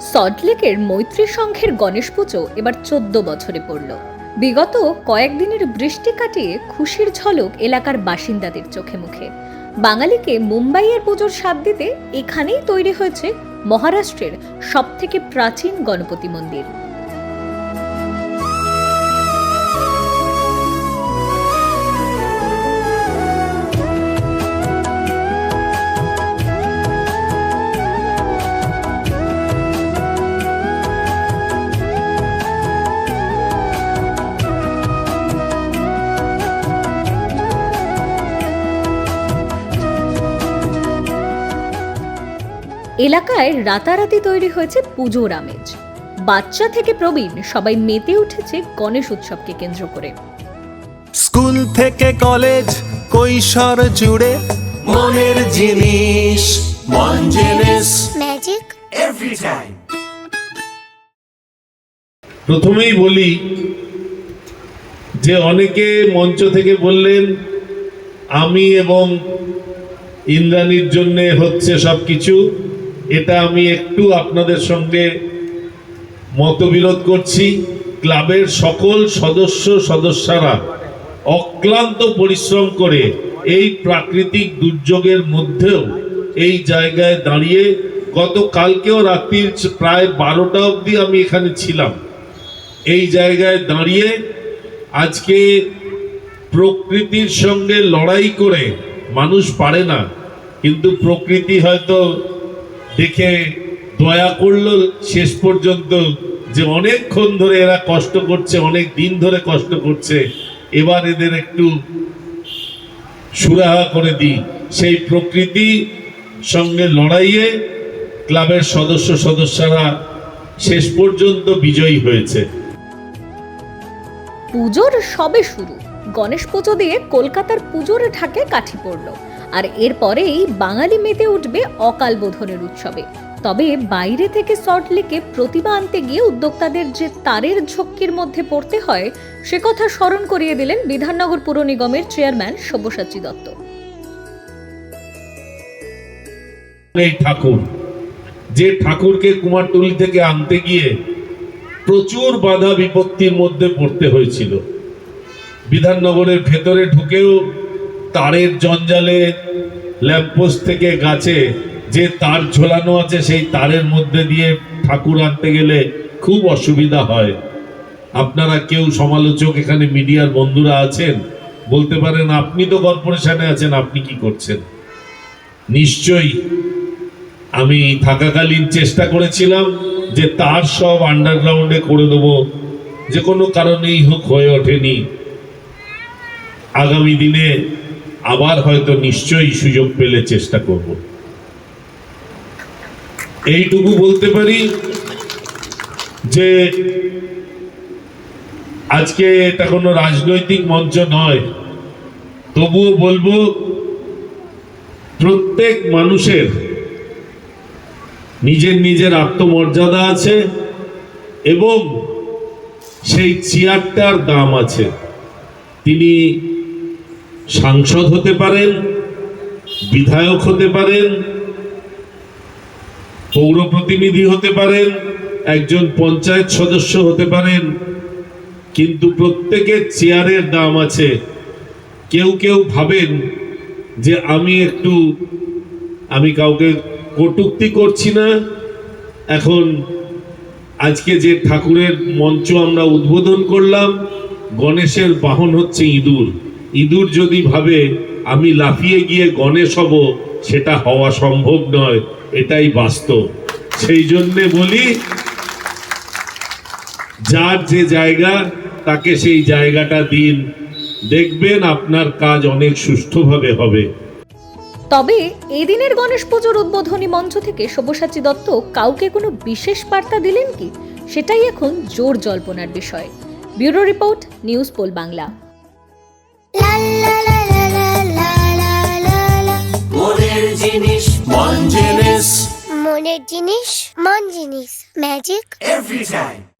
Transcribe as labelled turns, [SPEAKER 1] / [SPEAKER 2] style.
[SPEAKER 1] সল্টলেকের মৈত্রী সংঘের গণেশ পুজো এবার চোদ্দ বছরে পড়ল। বিগত কয়েকদিনের বৃষ্টি কাটিয়ে খুশির ঝলক এলাকার বাসিন্দাদের চোখে মুখে। বাঙালিকে মুম্বাইয়ের পুজোর স্বাদ দিতে এখানেই তৈরি হয়েছে মহারাষ্ট্রের সবথেকে প্রাচীন গণপতি মন্দির। এলাকায় রাতারাতি তৈরি হয়েছে পুজোর আমেজ। বাচ্চা থেকে প্রবীণ সবাই মেতে উঠেছে গণেশ উৎসবকে কেন্দ্র করে।
[SPEAKER 2] স্কুল থেকে কলেজ কৈশোর জুড়ে মনের জিনিস মন জিনিস
[SPEAKER 3] ম্যাজিক এভরি
[SPEAKER 4] প্রথমেই বলি যে অনেকে মঞ্চ থেকে বললেন আমি এবং ইন্দ্রাণীর জন্য হচ্ছে সব কিছু এটা আমি একটু আপনাদের সঙ্গে মতবিরোধ করছি। ক্লাবের সকল সদস্য, সদস্যরা অক্লান্ত পরিশ্রম করে এই প্রাকৃতিক দুর্যোগের মধ্যেও এই জায়গায় দাঁড়িয়ে গতকালকেও রাত্রির প্রায় বারোটা অবধি আমি এখানে ছিলাম। এই জায়গায় দাঁড়িয়ে আজকে প্রকৃতির সঙ্গে লড়াই করে মানুষ পারে না, কিন্তু প্রকৃতি হয়তো দেখে দয়া করল শেষ পর্যন্ত যে অনেকক্ষণ ধরে এরা কষ্ট করছে, অনেক দিন ধরে কষ্ট করছে। এবার এদের একটু সুরাহা করে দিই। সেই প্রকৃতি সঙ্গে লড়াইয়ে ক্লাবের সদস্য সদস্যরা শেষ পর্যন্ত বিজয়ী হয়েছে।
[SPEAKER 1] পুজোর সবে শুরু। গণেশ পুজো দিয়ে কলকাতার পুজোর ঢাকে কাঠি পড়ল। আর এরপরেই বাঙালি মেতে উঠবে অকাল বোধনের উৎসবে। তবে বাইরে থেকে সল্টলেকে প্রতিভা আনতে গিয়ে উদ্যোক্তাদের যে তারের ঝক্কির মধ্যে পড়তে হয়, সে কথা স্মরণ করিয়ে দিলেন বিধাননগর পুর নিগমের চেয়ারম্যান সব্যসাচী দত্ত।
[SPEAKER 4] ঠাকুর, যে ঠাকুরকে কুমারটুলি থেকে আনতে গিয়ে প্রচুর বাধা বিপত্তির মধ্যে পড়তে হয়েছিল। বিধাননগরের ভেতরে ঢুকেও তারের জঞ্জালে ল্যাম্পোস্ট থেকে গাছে যে তার ঝোলানো আছে, সেই তারের মধ্যে দিয়ে ঠাকুর আনতে গেলে খুব অসুবিধা হয়। আপনারা কেউ সমালোচক এখানে মিডিয়ার বন্ধুরা আছেন? বলতে পারেন, আপনি তো কর্পোরেশনে আছেন, আপনি কি করছেন? নিশ্চয়ই আমি থাকাকালীন চেষ্টা করেছিলাম যে তার সব আন্ডারগ্রাউন্ডে করে দেবো। যে কোনো কারণেই হোক, হয়ে ওঠেনি। আগামী দিনে আবার হয়তো নিশ্চয়ই সুযোগ পেলে চেষ্টা করব। এইটুকু বলতে পারি যে আজকে এটা কোনো রাজনৈতিক মঞ্চ নয়। তবুও বলব, প্রত্যেক মানুষের নিজের নিজের আত্মমর্যাদা আছে এবং সেই চেয়ারটার দাম আছে। তিনি সাংসদ হতে পারেন, বিধায়ক হতে পারেন, পৌর প্রতিনিধি হতে পারেন, একজন পঞ্চায়েত সদস্য হতে পারেন, কিন্তু প্রত্যেকের চেয়ারের দাম আছে। কেউ কেউ ভাবেন যে আমি একটু, আমি কাউকে কটুক্তি করছি না। এখন আজকে যে ঠাকুরের মঞ্চ আমরা উদ্বোধন করলাম, গণেশের বাহন হচ্ছে ইঁদুর। ইঁদুর যদি ভাবে, আমি লাফিয়ে গিয়ে গণেশ হব, সেটা হওয়া সম্ভব নয়। এটাই বাস্তব। সেই জন্যে বলি, যার যে জায়গা, তাকে সেই জায়গাটা দিন। দেখবেন আপনার কাজ অনেক সুষ্ঠুভাবে হবে।
[SPEAKER 1] তবে এদিনের গণেশ পুজোর উদ্বোধনী মঞ্চ থেকে সব্যসাচী দত্ত কাউকে কোনো বিশেষ বার্তা দিলেন কি? সেটাই এখন জোর জল্পনার বিষয়। Bureau report, news poll Bangla.
[SPEAKER 2] মনের জিনিস মন জিনিস।
[SPEAKER 3] মনের জিনিস মন জিনিস। Magic
[SPEAKER 2] every time